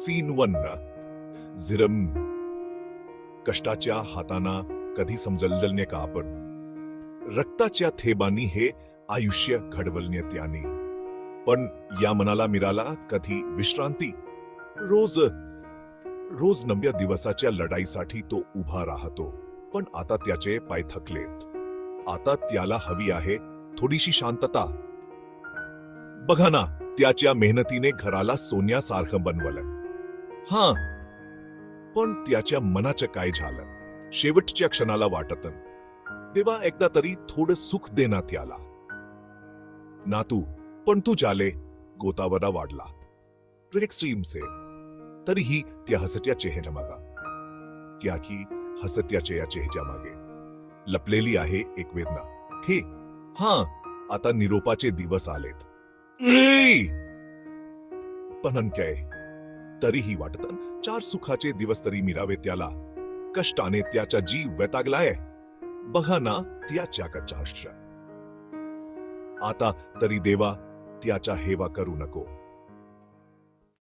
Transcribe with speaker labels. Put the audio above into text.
Speaker 1: Scene one झिरम. कष्टाच्या हाताना कधी समजलने का आपण? रक्ताच्या थेबानी हे आयुष्य घडवलण्यात याने पण या मनाला मिळाला कधी विश्रांती? रोज रोज नव्या दिवसाच्या लढाईसाठी तो उभा राहतो पण आता त्याचे पाय थकलेत. आता त्याला हवी आहे थोडीशी शांतता. बघा ना त्याच्या मेहनतीने घराला सोन्यासारखं बनवलं. हा. पण त्याच्या मनाचं काय झालं? शेवटच्या क्षणाला वाटत. तेव्हा एकदा तरी थोडं सुख देण्यात ना नातू पण तू जाले. गोतावरा वाढला. से तरीही त्या हसत्या चेहऱ्या मागा. क्या की हसत्याच्या या चेहऱ्या मागे. लपलेली आहे एक वेदना. हे हा आता निरोपाचे दिवस आलेत. पण काय? तरीही वाटत चार सुखाचे दिवस तरी मिळावे त्याला. कष्टाने त्याचा जीव वैतागलाय. बघा ना त्याच्याकडचा हर्ष आता तरी देवा त्याचा हेवा करू नको.